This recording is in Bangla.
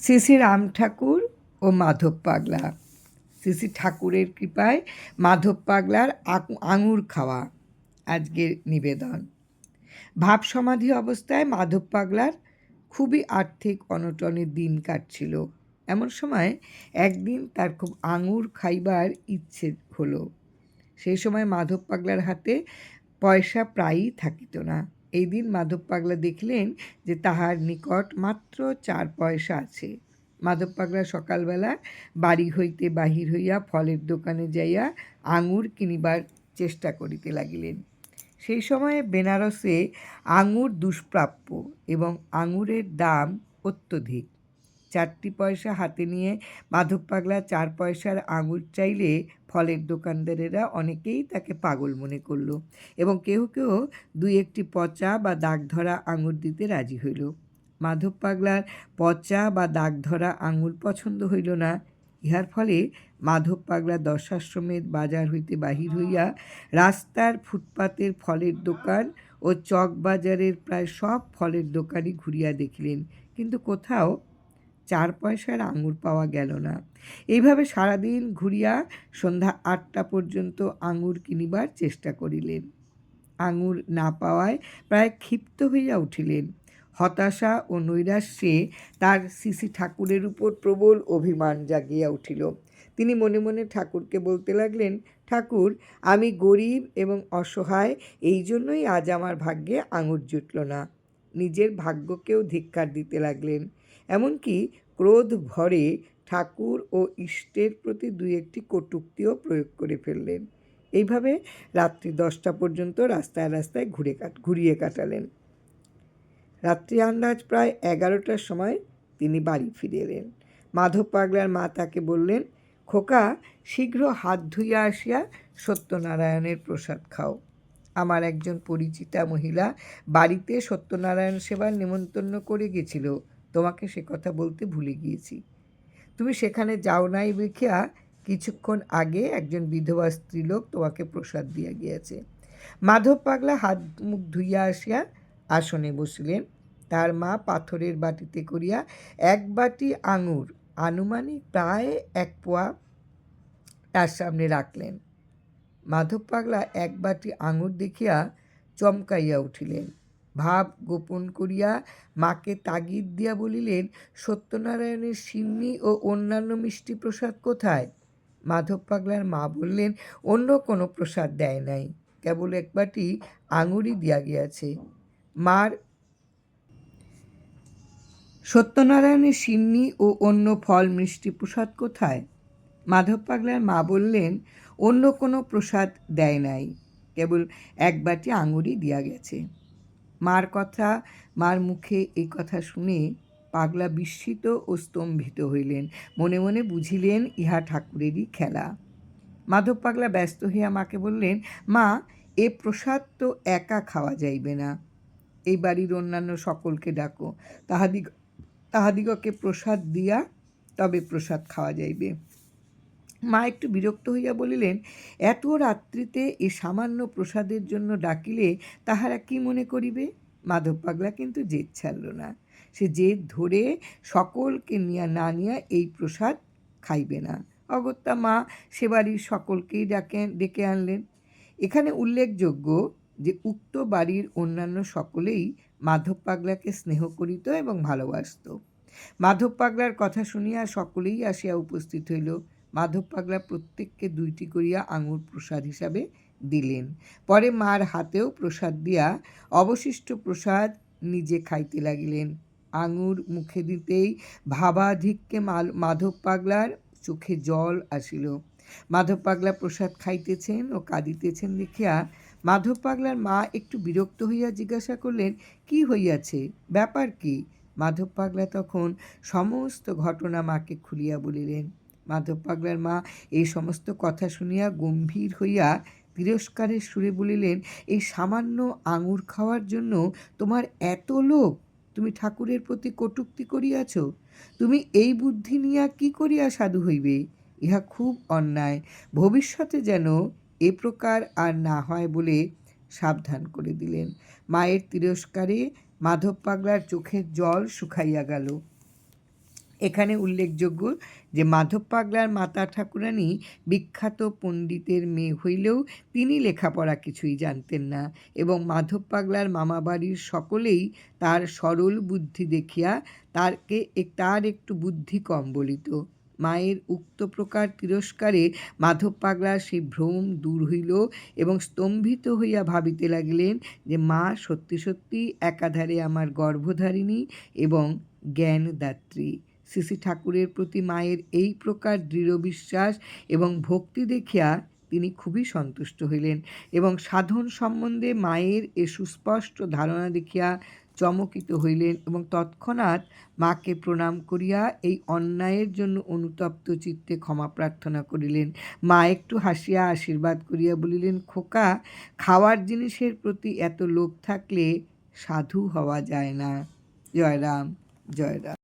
শ্রী রাম ঠাকুর ও মাধব পাগলা। শ্রী ঠাকুরের কৃপায় মাধব পাগলার আঙুর খাওয়া আজকের নিবেদন। ভাব সমাধি অবস্থায় মাধব পাগলার খুবই আর্থিক অনটনের দিন কাটছিল। এমন সময় একদিন তার খুব আঙুর খাইবার ইচ্ছে হলো। সেই সময় মাধব পাগলার হাতে পয়সা প্রায়ই থাকিত না। এই দিন মাধব পাগলা দেখলেন যে তাহার নিকট মাত্র চার পয়সা আছে। মাধব পাগলা সকালবেলা বাড়ি হইতে বাহির হইয়া ফলের দোকানে যাইয়া আঙুর কিনিবার চেষ্টা করিতে লাগিলেন। সেই সময়ে বেনারসে আঙুর দুষ্প্রাপ্য এবং আঙুরের দাম অত্যধিক। চারটি পয়সা হাতে নিয়ে মাধব পাগলা, চার পয়সার আঙুর চাইলে ফলের দোকানদারেরা অনেকেই তাকে পাগল মনে করল এবং কেউ কেউ দুই একটি পচা বা দাগ ধরা আঙুর দিতে রাজি হইল। মাধব পাগলার পচা বা দাগ ধরা আঙুর পছন্দ হইল না। ইহার ফলে মাধব পাগলা দশাশ্রমের বাজার হইতে বাহির হইয়া রাস্তার ফুটপাতের ফলের দোকান ও চক বাজারের প্রায় সব ফলের দোকানই ঘুরিয়া দেখিলেন। কিন্তু কোথাও চার পয়সার আঙুর পাওয়া গেল না। এইভাবে সারাদিন ঘুরিয়া সন্ধ্যা আটটা পর্যন্ত আঙুর কিনিবার চেষ্টা করিলেন। আঙুর না পাওয়ায় প্রায় ক্ষিপ্ত হইয়া উঠিলেন। হতাশা ও নৈরাশ্যে তার শ্রী ঠাকুরের উপর প্রবল অভিমান জাগিয়া উঠিল। তিনি মনে মনে ঠাকুরকে বলতে লাগলেন, ঠাকুর, আমি গরিব এবং অসহায় এই জন্যই আজ আমার ভাগ্যে আঙুর জুটল না। নিজের ভাগ্যকেও ধিক্কার দিতে লাগলেন। এমনকি ক্রোধ ভরে ঠাকুর ও ইষ্টের প্রতি দুই একটি কটূক্তিও প্রয়োগ করে ফেললেন। এইভাবে রাত্রি দশটা পর্যন্ত রাস্তায় রাস্তায় ঘুরে কাট, ঘুরিয়ে কাটালেন। রাত্রি আন্দাজ প্রায় এগারোটার সময় তিনি বাড়ি ফিরে এলেন। মাধব পাগলার মা তাকে বললেন, খোকা, শীঘ্র হাত ধুইয়া আসিয়া সত্যনারায়ণের প্রসাদ খাও। আমার একজন পরিচিতা মহিলা বাড়িতে সত্যনারায়ণ সেবার নিমন্ত্রণ করে গেছিল। তোমাকে সে কথা বলতে ভুলে গিয়েছি। তুমি সেখানে যাও নাই দেখিয়া কিছুক্ষণ আগে একজন বিধবা স্ত্রীলোক তোমাকে প্রসাদ দিয়া গিয়েছে। মাধব পাগলা হাত মুখ ধুইয়া আসিয়া আসনে বসিলেন। তার মা পাথরের বাটিতে করিয়া এক বাটি আঙুর আনুমানিক প্রায় এক পোয়া তার সামনে রাখলেন। মাধব পাগলা এক বাটি আঙুর দেখিয়া চমকাইয়া উঠিলেন। ভাব গোপন করিয়া মাকে তাগিদ দিয়া বলিলেন, সত্যনারায়ণের সিন্নি ও অন্যান্য মিষ্টি প্রসাদ কোথায়? মাধব পাগলার মা বললেন, অন্য কোনো প্রসাদ দেয় নাই। কেবল এক বাটি আঙুরই দিয়া গিয়াছে। মার সত্যনারায়ণের সিন্নি ও অন্য ফল মিষ্টি প্রসাদ কোথায়? মাধব পাগলার মা বললেন অন্য কোনো প্রসাদ দেয় নাই। কেবল এক বাটি আঙুরই দিয়া গেছে। মার কথা, মার মুখে এই কথা শুনে পাগলা বিস্মিত ও স্তম্ভিত হইলেন। মনে মনে বুঝিলেন ইহা ঠাকুরেরই খেলা। মাধব পাগলা ব্যস্ত হইয়া মাকে বললেন, মা, এ প্রসাদ তো একা খাওয়া যাইবে না। এই বাড়ির অন্যান্য সকলকে ডাকো। তাহাদিগ, তাহাদিগকে প্রসাদ দিয়া তবে প্রসাদ খাওয়া যাইবে। মা একটু বিরক্ত হইয়া বলিলেন এত রাত্রিতে এ সামান্য প্রসাদের জন্য ডাকিলে তাহারা কি মনে করিবে? মাধব পাগলা কিন্তু জেদ ছাড়ল না। সে জেদ ধরে সকলকে নিয়া না নিয়া এই প্রসাদ খাইবে না। অগত্যা মা সে বাড়ির সকলকেই ডাকে, ডেকে আনলেন। এখানে উল্লেখযোগ্য যে উক্ত বাড়ির অন্যান্য সকলেই মাধব পাগলাকে স্নেহ করিত এবং ভালোবাসত। মাধব পাগলার কথা শুনিয়া সকলেই আসিয়া উপস্থিত হইল। মাধব পাগলা প্রত্যেককে দুইটি করিয়া আঙুর প্রসাদ হিসাবে দিলেন। পরে মার হাতেও প্রসাদ দিয়া অবশিষ্ট প্রসাদ নিজে খাইতে লাগিলেন। আঙুর মুখে দিতেই ভাবাধিক্যে মাল- মাধব পাগলার চোখে জল আসিল। মাধব পাগলা প্রসাদ খাইতেছেন ও কাঁদিতেছেন দেখিয়া মাধব পাগলার মা একটু বিরক্ত হইয়া জিজ্ঞাসা করলেন, কি হইয়াছে? ব্যাপার কি? মাধব পাগলা তখন সমস্ত ঘটনা মাকে খুলিয়া বলিলেন মাধব পাগলার মা এই সমস্ত কথা শুনিয়া গম্ভীর হইয়া তিরস্কারের সুরে বলিলেন, এই সামান্য আঙুর খাওয়ার জন্য তোমার এত লোভ, তুমি ঠাকুরের প্রতি কটূক্তি করিয়াছ, তুমি এই বুদ্ধি নিয়া কি করিয়া সাধু হইবে? ইহা খুব অন্যায়, ভবিষ্যতে যেন এ প্রকার আর না হয় বলে সাবধান করে দিলেন। মায়ের তিরস্কারে মাধব পাগলার চোখের জল শুকাইয়া গেল। এখানে উল্লেখযোগ্য যে মাধব পাগলার মাতা ঠাকুরানী বিখ্যাত পণ্ডিতের মেয়ে হইলেও তিনি লেখাপড়া কিছুই জানতেন না এবং মাধব পাগলার মামাবাড়ির সকলেই তার সরল বুদ্ধি দেখিয়া তারকে তার একটু বুদ্ধি কম বলিত। মায়ের উক্ত প্রকার তিরস্কারে মাধব পাগলার সেই ভ্রম দূর হইল এবং স্তম্ভিত হইয়া ভাবিতে লাগিলেন যে মা সত্যি সত্যি একাধারে আমার গর্ভধারিণী এবং জ্ঞানদাত্রী। শ্রী ঠাকুরের প্রতি মায়ের এই প্রকার দৃঢ় বিশ্বাস এবং ভক্তি দেখিয়া তিনি খুবই সন্তুষ্ট হইলেন এবং সাধন সম্বন্ধে মায়ের এ সুস্পষ্ট ধারণা দেখিয়া চমকিত হইলেন এবং তৎক্ষণাৎ মাকে প্রণাম করিয়া এই অন্যায়ের জন্য অনুতপ্ত চিত্তে ক্ষমা প্রার্থনা করিলেন। মা একটু হাসিয়া আশীর্বাদ করিয়া বলিলেন, খোকা, খাওয়ার জিনিসের প্রতি এত লোভ থাকলে সাধু হওয়া যায় না। জয়রাম জয়রাম।